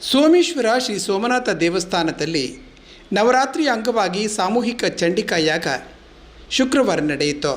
ಸೋಮೇಶ್ವರ ಶ್ರೀ ಸೋಮನಾಥ ದೇವಸ್ಥಾನದಲ್ಲಿ ನವರಾತ್ರಿ ಅಂಗವಾಗಿ ಸಾಮೂಹಿಕ ಚಂಡಿಕಾ ಯಾಗ ಶುಕ್ರವಾರ ನಡೆಯಿತು.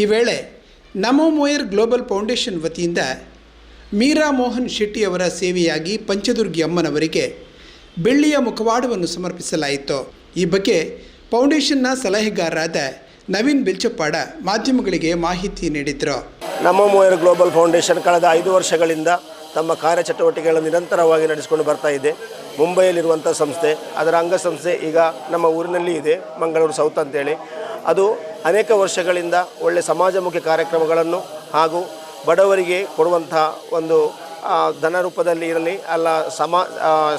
ಈ ವೇಳೆ ನಮೋ ಮೊಯರ್ ಗ್ಲೋಬಲ್ ಫೌಂಡೇಶನ್ ವತಿಯಿಂದ ಮೀರಾ ಮೋಹನ್ ಶೆಟ್ಟಿ ಅವರ ಸೇವೆಯಾಗಿ ಪಂಚದುರ್ಗಿ ಅಮ್ಮನವರಿಗೆ ಬೆಳ್ಳಿಯ ಮುಖವಾಡವನ್ನು ಸಮರ್ಪಿಸಲಾಯಿತು. ಈ ಬಗ್ಗೆ ಫೌಂಡೇಶನ್ನ ಸಲಹೆಗಾರರಾದ ನವೀನ್ ಬೆಲ್ಚಪ್ಪಾಡ ಮಾಧ್ಯಮಗಳಿಗೆ ಮಾಹಿತಿ ನೀಡಿದರು. ನಮೋ ಮೋಯರ್ ಗ್ಲೋಬಲ್ ಫೌಂಡೇಶನ್ ಕಳೆದ ಐದು ವರ್ಷಗಳಿಂದ ತಮ್ಮ ಕಾರ್ಯಚಟುವಟಿಕೆಗಳನ್ನು ನಿರಂತರವಾಗಿ ನಡೆಸಿಕೊಂಡು ಬರ್ತಾ ಇದೆ. ಮುಂಬೈಯಲ್ಲಿರುವಂಥ ಸಂಸ್ಥೆ, ಅದರ ಅಂಗಸಂಸ್ಥೆ ಈಗ ನಮ್ಮ ಊರಿನಲ್ಲಿ ಇದೆ, ಮಂಗಳೂರು ಸೌತ್ ಅಂತೇಳಿ. ಅದು ಅನೇಕ ವರ್ಷಗಳಿಂದ ಒಳ್ಳೆ ಸಮಾಜಮುಖಿ ಕಾರ್ಯಕ್ರಮಗಳನ್ನು ಹಾಗೂ ಬಡವರಿಗೆ ಕೊಡುವಂಥ ಒಂದು ಧನ ರೂಪದಲ್ಲಿ ಇರಲಿ, ಅಲ್ಲ ಸಮಾ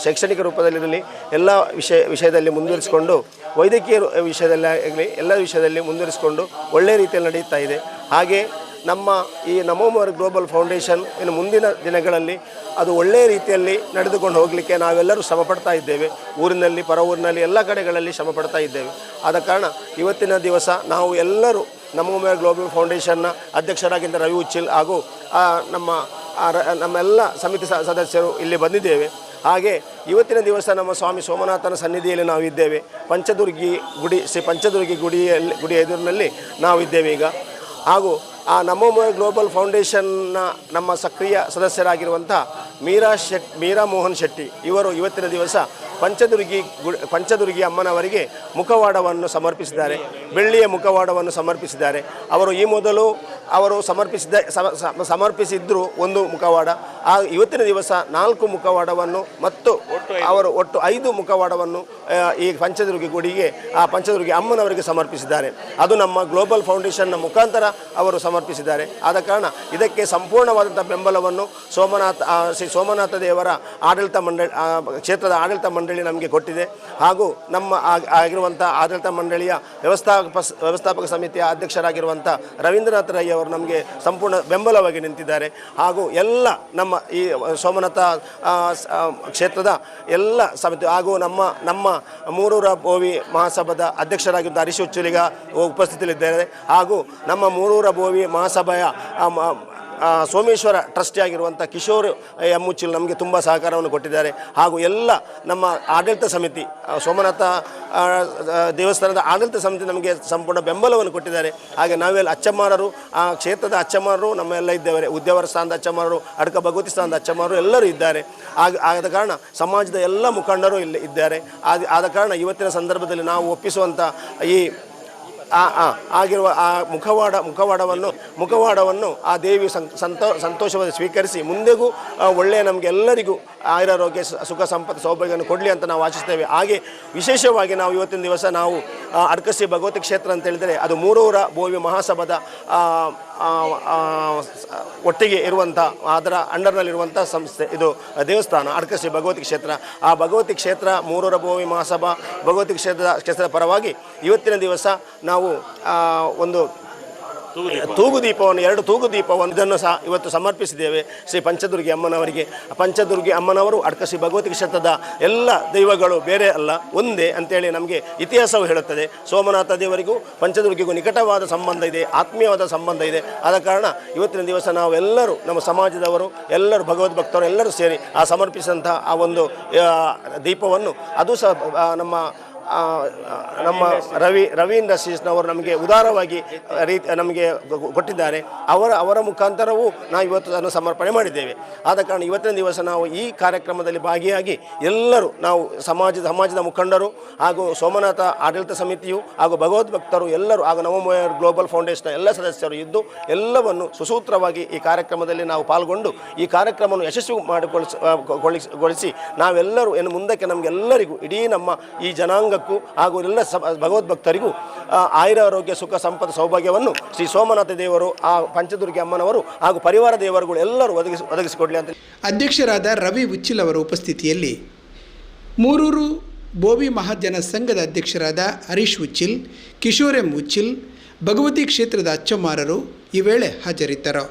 ಶೈಕ್ಷಣಿಕ ರೂಪದಲ್ಲಿರಲಿ, ಎಲ್ಲ ವಿಷಯ, ವಿಷಯದಲ್ಲಿ ಮುಂದುವರಿಸಿಕೊಂಡು, ವೈದ್ಯಕೀಯ ವಿಷಯದಲ್ಲಿ ಆಗಲಿ, ಎಲ್ಲ ವಿಷಯದಲ್ಲಿ ಮುಂದುವರಿಸಿಕೊಂಡು ಒಳ್ಳೆಯ ರೀತಿಯಲ್ಲಿ ನಡೆಯುತ್ತಾ ಇದೆ. ಹಾಗೆ ನಮ್ಮ ಈ ನಮೋಮರ್ ಗ್ಲೋಬಲ್ ಫೌಂಡೇಶನ್ ಇನ್ನು ಮುಂದಿನ ದಿನಗಳಲ್ಲಿ ಅದು ಒಳ್ಳೆಯ ರೀತಿಯಲ್ಲಿ ನಡೆದುಕೊಂಡು ಹೋಗಲಿಕ್ಕೆ ನಾವೆಲ್ಲರೂ ಶ್ರಮ ಪಡ್ತಾ ಇದ್ದೇವೆ. ಊರಿನಲ್ಲಿ ಪರ ಊರಿನಲ್ಲಿ ಎಲ್ಲ ಕಡೆಗಳಲ್ಲಿ ಶ್ರಮ ಪಡ್ತಾ ಇದ್ದೇವೆ. ಆದ ಕಾರಣ ಇವತ್ತಿನ ದಿವಸ ನಾವು ಎಲ್ಲರೂ ನಮೋಮರ್ ಗ್ಲೋಬಲ್ ಫೌಂಡೇಶನ್ನ ಅಧ್ಯಕ್ಷರಾಗಿದ್ದ ರವಿ ಉಚ್ಚಿಲ್ ಹಾಗೂ ನಮ್ಮ ನಮ್ಮೆಲ್ಲ ಸಮಿತಿ ಸದಸ್ಯರು ಇಲ್ಲಿ ಬಂದಿದ್ದೇವೆ. ಹಾಗೆ ಇವತ್ತಿನ ದಿವಸ ನಮ್ಮ ಸ್ವಾಮಿ ಸೋಮನಾಥನ ಸನ್ನಿಧಿಯಲ್ಲಿ ನಾವು ಇದ್ದೇವೆ. ಪಂಚದುರ್ಗಿ ಗುಡಿ, ಶ್ರೀ ಪಂಚದುರ್ಗಿ ಗುಡಿಯಲ್ಲಿ, ಗುಡಿ ಎದುರಿನಲ್ಲಿ ನಾವು ಇದ್ದೇವೆ ಈಗ. ಹಾಗೂ ಆ ನಮೋಮಯ ಗ್ಲೋಬಲ್ ಫೌಂಡೇಶನ್ನ ನಮ್ಮ ಸಕ್ರಿಯ ಸದಸ್ಯರಾಗಿರುವಂಥ ಮೀರಾ ಶೆಟ್ ಮೀರಾ ಮೋಹನ್ ಶೆಟ್ಟಿ ಇವರು ಇವತ್ತಿನ ದಿವಸ ಪಂಚದುರ್ಗಿ ಗು ಪಂಚದುರ್ಗಿ ಅಮ್ಮನವರಿಗೆ ಮುಖವಾಡವನ್ನು ಸಮರ್ಪಿಸಿದ್ದಾರೆ. ಬೆಳ್ಳಿಯ ಮುಖವಾಡವನ್ನು ಸಮರ್ಪಿಸಿದ್ದಾರೆ. ಅವರು ಈ ಮೊದಲು ಅವರು ಸಮರ್ಪಿಸಿದ ಸಮ- ಸಮ- ಸಮರ್ಪಿಸಿದ್ರು ಒಂದು ಮುಖವಾಡ. ಆ ಇವತ್ತಿನ ದಿವಸ ನಾಲ್ಕು ಮುಖವಾಡವನ್ನು ಮತ್ತು ಅವರು ಒಟ್ಟು ಐದು ಮುಖವಾಡವನ್ನು ಈ ಪಂಚದುರ್ಗಿ ಗುಡಿಗೆ ಆ ಪಂಚದುರ್ಗಿ ಅಮ್ಮನವರಿಗೆ ಸಮರ್ಪಿಸಿದ್ದಾರೆ. ಅದು ನಮ್ಮ ಗ್ಲೋಬಲ್ ಫೌಂಡೇಶನ್ನ ಮುಖಾಂತರ ಅವರು ಸಮರ್ಪಿಸಿದ್ದಾರೆ. ಆದ ಕಾರಣ ಇದಕ್ಕೆ ಸಂಪೂರ್ಣವಾದಂಥ ಬೆಂಬಲವನ್ನು ಸೋಮನಾಥ ಶ್ರೀ ಸೋಮನಾಥ ದೇವರ ಆಡಳಿತ ಮಂಡಳಿ ಕ್ಷೇತ್ರದ ಆಡಳಿತ ಮಂಡಳಿ ನಮಗೆ ಕೊಟ್ಟಿದೆ. ಹಾಗೂ ನಮ್ಮ ಆಗ್- ಆಗಿರುವಂಥ ಆಡಳಿತ ಮಂಡಳಿಯ ವ್ಯವಸ್ಥಾಪಕ ವ್ಯವಸ್ಥಾಪಕ ಸಮಿತಿಯ ಅಧ್ಯಕ್ಷರಾಗಿರುವಂಥ ರವೀಂದ್ರನಾಥ್ ರೈ ಅವರು ನಮಗೆ ಸಂಪೂರ್ಣ ಬೆಂಬಲವಾಗಿ ನಿಂತಿದ್ದಾರೆ. ಹಾಗೂ ಎಲ್ಲ ನಮ್ಮ ಈ ಸೋಮನಾಥ ಕ್ಷೇತ್ರದ ಎಲ್ಲ ಸಮಿತಿ ಹಾಗೂ ನಮ್ಮ ನಮ್ಮ ಮೂರೂರ ಬೋವಿ ಮಹಾಸಭಾದ ಅಧ್ಯಕ್ಷರಾಗಿದ್ದ ಹರೀಶ್ ಉಚ್ಚುಲಿಗ ಉಪಸ್ಥಿತಿಯಲ್ಲಿದ್ದಾರೆ ಹಾಗೂ ನಮ್ಮ ಮೂರೂರ ಬೋವಿ ಮಹಾಸಭೆಯ ಸೋಮೇಶ್ವರ ಟ್ರಸ್ಟಿ ಆಗಿರುವಂಥ ಕಿಶೋರ್ ಎಮ್ಮುಚ್ಚಿಲ್ ನಮಗೆ ತುಂಬ ಸಹಕಾರವನ್ನು ಕೊಟ್ಟಿದ್ದಾರೆ. ಹಾಗೂ ಎಲ್ಲ ನಮ್ಮ ಆಡಳಿತ ಸಮಿತಿ ಸೋಮನಾಥ ದೇವಸ್ಥಾನದ ಆಡಳಿತ ಸಮಿತಿ ನಮಗೆ ಸಂಪೂರ್ಣ ಬೆಂಬಲವನ್ನು ಕೊಟ್ಟಿದ್ದಾರೆ. ಹಾಗೆ ನಾವೆಲ್ಲ ಅಚ್ಚಮ್ಮಾರರು, ಆ, ಕ್ಷೇತ್ರದ ಅಚ್ಚಮ್ಮಾರರು, ನಮ್ಮೆಲ್ಲ ಇದ್ದೇವೆ. ಉದ್ಯಾವರ ಸ್ಥಾನದ ಅಚ್ಚಮ್ಮಾರರು, ಅಡ್ಕ ಭಗವತಿ ಸ್ಥಾನದ ಅಚ್ಚಮ್ಮಾರರು ಎಲ್ಲರೂ ಇದ್ದಾರೆ. ಆಗ ಆದ ಕಾರಣ ಸಮಾಜದ ಎಲ್ಲ ಮುಖಂಡರು ಇಲ್ಲಿ ಇದ್ದಾರೆ. ಆದ ಆದ ಕಾರಣ ಇವತ್ತಿನ ಸಂದರ್ಭದಲ್ಲಿ ನಾವು ಒಪ್ಪಿಸುವಂಥ ಈ ಆಗಿರುವ ಆ ಮುಖವಾಡ, ಮುಖವಾಡವನ್ನು ಮುಖವಾಡವನ್ನು ಆ ದೇವಿ ಸಂತೋ, ಸಂತೋಷವಾಗಿ ಸ್ವೀಕರಿಸಿ ಮುಂದೆಗೂ ಒಳ್ಳೆಯ ನಮಗೆಲ್ಲರಿಗೂ ಆಯುರಾರೋಗ್ಯ ಸುಖ ಸಂಪತ್ತು, ಸೌಭಾಗ್ಯವನ್ನು ಕೊಡಲಿ ಅಂತ ನಾವು ಆಶಿಸ್ತೇವೆ. ಹಾಗೆ ವಿಶೇಷವಾಗಿ ನಾವು ಇವತ್ತಿನ ದಿವಸ ನಾವು ಅಡ್ಕಸಿ ಭಗವತಿ ಕ್ಷೇತ್ರ ಅಂತ ಹೇಳಿದರೆ ಅದು ಮೂರೂರ ಭೋವಿ ಮಹಾಸಭಾದ ಒಟ್ಟಿಗೆ ಇರುವಂಥ, ಅದರ ಅಂಡರ್ನಲ್ಲಿರುವಂಥ ಸಂಸ್ಥೆ, ಇದು ದೇವಸ್ಥಾನ ಅಡ್ಕಸಿ ಭಗವತಿ ಕ್ಷೇತ್ರ. ಆ ಭಗವತಿ ಕ್ಷೇತ್ರ ಮೂರೂರ ಭೋವಿ ಮಹಾಸಭಾ ಭಗವತಿ ಕ್ಷೇತ್ರದ ಕ್ಷೇತ್ರದ ಪರವಾಗಿ ಇವತ್ತಿನ ದಿವಸ ನಾವು ಒಂದು ತೂಗು ದೀಪವನ್ನು ಎರಡು ತೂಗು ದೀಪವನ್ನು ಇದನ್ನು ಸಹ ಇವತ್ತು ಸಮರ್ಪಿಸಿದ್ದೇವೆ ಶ್ರೀ ಪಂಚದುರ್ಗಿ ಅಮ್ಮನವರಿಗೆ. ಪಂಚದುರ್ಗಿ ಅಮ್ಮನವರು ಅಡ್ಕಸಿ ಭಗವತಿ ಕ್ಷೇತ್ರದ ಎಲ್ಲ ದೈವಗಳು ಬೇರೆ ಅಲ್ಲ, ಒಂದೇ ಅಂತೇಳಿ ನಮಗೆ ಇತಿಹಾಸವು ಹೇಳುತ್ತದೆ. ಸೋಮನಾಥ ದೇವರಿಗೂ ಪಂಚದುರ್ಗಿಗೂ ನಿಕಟವಾದ ಸಂಬಂಧ ಇದೆ, ಆತ್ಮೀಯವಾದ ಸಂಬಂಧ ಇದೆ. ಆದ ಕಾರಣ ಇವತ್ತಿನ ದಿವಸ ನಾವೆಲ್ಲರೂ ನಮ್ಮ ಸಮಾಜದವರು, ಎಲ್ಲರೂ ಭಗವದ್ಭಕ್ತರು ಎಲ್ಲರೂ ಸೇರಿ ಆ ಸಮರ್ಪಿಸಿದಂಥ ಆ ಒಂದು ದೀಪವನ್ನು, ಅದು ಸಹ ನಮ್ಮ ನಮ್ಮ ರವಿ ರವಿ ಇಂಡಸ್ಟ್ರೀಸ್ನವರು ನಮಗೆ ಉದಾರವಾಗಿ ರೀತಿ ನಮಗೆ ಕೊಟ್ಟಿದ್ದಾರೆ. ಅವರ ಅವರ ಮುಖಾಂತರವೂ ನಾವು ಇವತ್ತು ಅದನ್ನು ಸಮರ್ಪಣೆ ಮಾಡಿದ್ದೇವೆ. ಆದ ಕಾರಣ ಇವತ್ತಿನ ದಿವಸ ನಾವು ಈ ಕಾರ್ಯಕ್ರಮದಲ್ಲಿ ಭಾಗಿಯಾಗಿ ಎಲ್ಲರೂ ನಾವು ಸಮಾಜದ ಸಮಾಜದ ಮುಖಂಡರು ಹಾಗೂ ಸೋಮನಾಥ ಆಡಳಿತ ಸಮಿತಿಯು ಹಾಗೂ ಭಗವದ್ ಭಕ್ತರು ಎಲ್ಲರೂ ಹಾಗೂ ನವಮೋಯರ್ ಗ್ಲೋಬಲ್ ಫೌಂಡೇಶನ್ ಎಲ್ಲ ಸದಸ್ಯರು ಇದ್ದು ಎಲ್ಲವನ್ನು ಸುಸೂತ್ರವಾಗಿ ಈ ಕಾರ್ಯಕ್ರಮದಲ್ಲಿ ನಾವು ಪಾಲ್ಗೊಂಡು ಈ ಕಾರ್ಯಕ್ರಮವನ್ನು ಯಶಸ್ವಿ ಮಾಡಿಕೊಳ್ಳಿಸಿ ಆ, ಗೊಳಿಸಿ- ಗೊಳಿಸಿ ನಾವೆಲ್ಲರೂ ಏನು ಮುಂದಕ್ಕೆ ನಮಗೆಲ್ಲರಿಗೂ ಇಡೀ ನಮ್ಮ ಈ ಜನಾಂಗ ನಿಮ್ಮೆಲ್ಲಕ್ಕೂ ಹಾಗೂ ಎಲ್ಲ ಸ ಭಗವದ್ಭಕ್ತರಿಗೂ ಭಕ್ತರಿಗೂ ಆಯುರ ಆರೋಗ್ಯ ಸುಖ ಸಂಪತ್ತು ಸೌಭಾಗ್ಯವನ್ನು ಶ್ರೀ ಸೋಮನಾಥ ದೇವರು ಆ ಪಂಚದುರ್ಗಿ ಅಮ್ಮನವರು ಹಾಗೂ ಪರಿವಾರ ದೇವರುಗಳು ಎಲ್ಲರೂ ಒದಗಿಸಿ ಒದಗಿಸಿಕೊಡಲಿ ಅಂತ ಅಧ್ಯಕ್ಷರಾದ ರವಿ ಉಚ್ಚಿಲ್ ಅವರ ಉಪಸ್ಥಿತಿಯಲ್ಲಿ ಮೂರೂರು ಬೋವಿ ಮಹಾಜನ ಸಂಘದ ಅಧ್ಯಕ್ಷರಾದ ಹರೀಶ್ ಉಚ್ಚಿಲ್ ಕಿಶೋರ್ ಎಂ ಉಚ್ಚಿಲ್ ಭಗವತಿ ಕ್ಷೇತ್ರದ ಅಚ್ಚಮಾರರು ಈ ವೇಳೆ ಹಾಜರಿದ್ದರು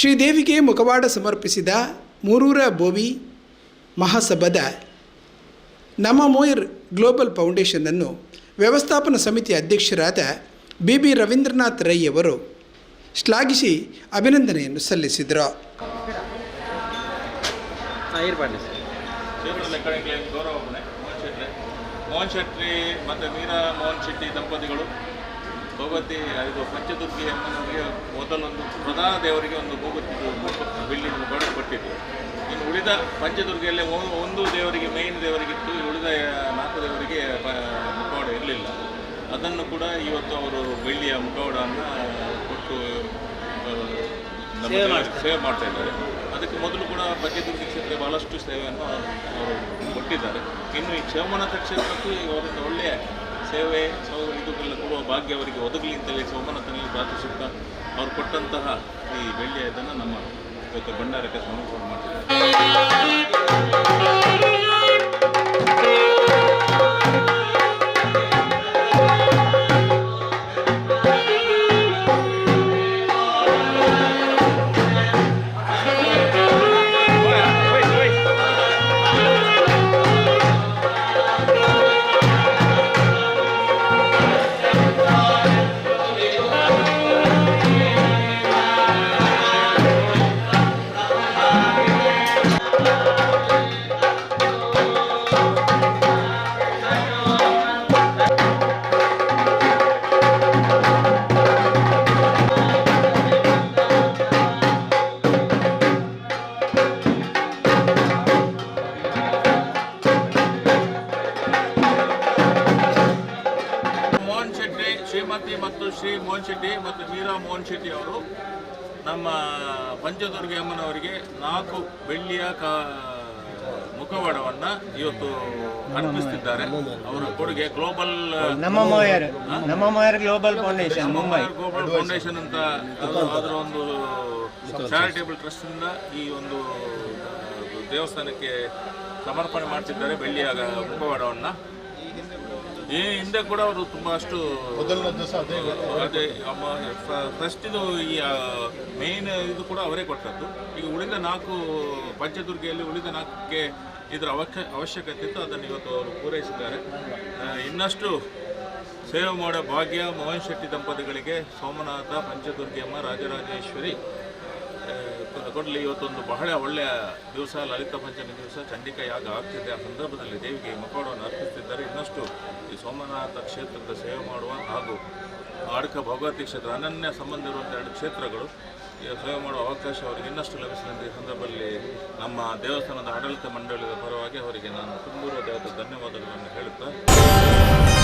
ಶ್ರೀದೇವಿಗೆ ಮುಖವಾಡ ಸಮರ್ಪಿಸಿದ ಮೂರೂರ ಬೋವಿ ಮಹಾಸಭಾದ ನಮ್ಮ ಮೋಯರ್ ಗ್ಲೋಬಲ್ ಫೌಂಡೇಶನನ್ನು ವ್ಯವಸ್ಥಾಪನಾ ಸಮಿತಿ ಅಧ್ಯಕ್ಷರಾದ ಬಿ ಬಿ ರವೀಂದ್ರನಾಥ್ ರೈ ಅವರು ಶ್ಲಾಘಿಸಿ ಅಭಿನಂದನೆಯನ್ನು ಸಲ್ಲಿಸಿದರು. ಮೋಹನ್ ಶೆಟ್ಟಿ ಮತ್ತು ಮೀರಾ ಮೋಹನ್ ಶೆಟ್ಟಿ ದಂಪತಿಗಳು. ಭಗವತಿ ಇದು ಪಂಚದುರ್ಗಿ ಅಮ್ಮನವರಿಗೆ ಮೊದಲೊಂದು ಪ್ರಧಾನ ದೇವರಿಗೆ ಒಂದು ಭೂಗತಿ ಬಿಲ್ಡಿಂಗ್ ಮುಖವಾಡ ಕೊಟ್ಟಿದ್ದು. ಇನ್ನು ಉಳಿದ ಪಂಚದುರ್ಗಿಯಲ್ಲೇ ಒಂದು ದೇವರಿಗೆ ಮೇಯ್ನ್ ದೇವರಿಗಿತ್ತು ಉಳಿದ ನಾಲ್ಕು ದೇವರಿಗೆ ಮುಖವಾಡ ಇರಲಿಲ್ಲ. ಅದನ್ನು ಕೂಡ ಇವತ್ತು ಅವರು ಬೆಳ್ಳಿಯ ಮುಖವಾಡವನ್ನು ಕೊಟ್ಟು ಸೇವೆ ಮಾಡ್ತಾ ಇದ್ದಾರೆ. ಅದಕ್ಕೆ ಮೊದಲು ಕೂಡ ಪಂಚದುರ್ಗಿ ಕ್ಷೇತ್ರ ಬಹಳಷ್ಟು ಸೇವೆಯನ್ನು ಅವರು ಕೊಟ್ಟಿದ್ದಾರೆ. ಇನ್ನು ಈ ಕ್ಷೇಮನಾಥ ಕ್ಷೇತ್ರಕ್ಕೂ ಅವರಿಂದ ಒಳ್ಳೆಯ ಸೇವೆ ಸೌ ಇದಕ್ಕೆಲ್ಲ ಕೊಡುವ ಭಾಗ್ಯ ಅವರಿಗೆ ಒದಗಲಿ ಅಂತೇಳಿ ಸೋಮನಾಥನಲ್ಲಿ ಪ್ರಾರ್ಥಿಸುತ್ತಾ ಅವರು ಕೊಟ್ಟಂತಹ ಈ ಬೆಳ್ಳಿಯ ಇದನ್ನು ನಮ್ಮ ಭಂಡಾರಕ್ಕೆ ಸಮರ್ಪಣೆ ಮಾಡ್ತಿದ್ದಾರೆ. ಶ್ರೀ ಮೋಹನ್ ಶೆಟ್ಟಿ ಮತ್ತು ಮೀರಾ ಮೋಹನ್ ಶೆಟ್ಟಿ ಅವರು ನಮ್ಮ ಪಂಚದುರ್ಗಿ ಅಮ್ಮನವರಿಗೆ ನಾಲ್ಕು ಬೆಳ್ಳಿಯ ಕಾ ಮುಖವಾಡವನ್ನ ಇವತ್ತು ಅರ್ಪಿಸ್ತಿದ್ದಾರೆ. ಅವರ ಕೊಡುಗೆ global global foundation Mumbai global foundation ಅಂತ ಅದರ ಒಂದು ಚಾರಿಟೇಬಲ್ ಟ್ರಸ್ಟ್ ಇಂದ ಈ ಒಂದು ದೇವಸ್ಥಾನಕ್ಕೆ ಸಮರ್ಪಣೆ ಮಾಡ್ತಿದ್ದಾರೆ ಬೆಳ್ಳಿಯ ಮುಖವಾಡವನ್ನ. ಈ ಹಿಂದೆ ಕೂಡ ಅವರು ತುಂಬಾ ಅಷ್ಟು ಅದೇ ಫಸ್ಟ್ ಇದು ಈ ಮೇನ್ ಇದು ಕೂಡ ಅವರೇ ಕೊಟ್ಟದ್ದು. ಈಗ ಉಳಿದ ನಾಲ್ಕು ಪಂಚದುರ್ಗೆಯಲ್ಲಿ ಉಳಿದ ನಾಲ್ಕಕ್ಕೆ ಇದರ ಅವಶ್ಯ ಅವಶ್ಯಕತೆ ಇತ್ತು ಅದನ್ನು ಇವತ್ತು ಅವರು ಪೂರೈಸಿದ್ದಾರೆ. ಇನ್ನಷ್ಟು ಸೇವೆ ಮಾಡೋ ಭಾಗ್ಯ ಮೋಹನ್ ಶೆಟ್ಟಿ ದಂಪತಿಗಳಿಗೆ ಸೋಮನಾಥ ಪಂಚದುರ್ಗಿಯಮ್ಮ ರಾಜರಾಜೇಶ್ವರಿ ಕೊಡಲಿ ಇವತ್ತೊಂದು ಬಹಳ ಒಳ್ಳೆಯ ದಿವಸ, ಲಲಿತ ಪಂಚಮಿ ದಿವಸ, ಚಂಡಿಕಾ ಯಾಗ ಆಗ್ತಿದೆ. ಆ ಸಂದರ್ಭದಲ್ಲಿ ದೇವಿಗೆ ಮುಖವಾಡವನ್ನು ಅರ್ಪಿಸುತ್ತಿದ್ದಾರೆ ಇನ್ನಷ್ಟು ಈ ಸೋಮನಾಥ ಕ್ಷೇತ್ರದ ಸೇವೆ ಮಾಡುವ ಹಾಗೂ ಆಡಕ ಭಗವತಿ ಕ್ಷೇತ್ರ ಅನನ್ಯ ಸಂಬಂಧ ಇರುವಂಥ ಎರಡು ಕ್ಷೇತ್ರಗಳು ಸೇವೆ ಮಾಡುವ ಅವಕಾಶ ಅವರಿಗೆ ಇನ್ನಷ್ಟು ಲಭಿಸಿದಂತೆ ಈ ಸಂದರ್ಭದಲ್ಲಿ ನಮ್ಮ ದೇವಸ್ಥಾನದ ಆಡಳಿತ ಮಂಡಳಿಯ ಪರವಾಗಿ ಅವರಿಗೆ ನಾನು ತುಂಬೂರು ದೇವತೆ ಧನ್ಯವಾದಗಳನ್ನು ಹೇಳುತ್ತಾ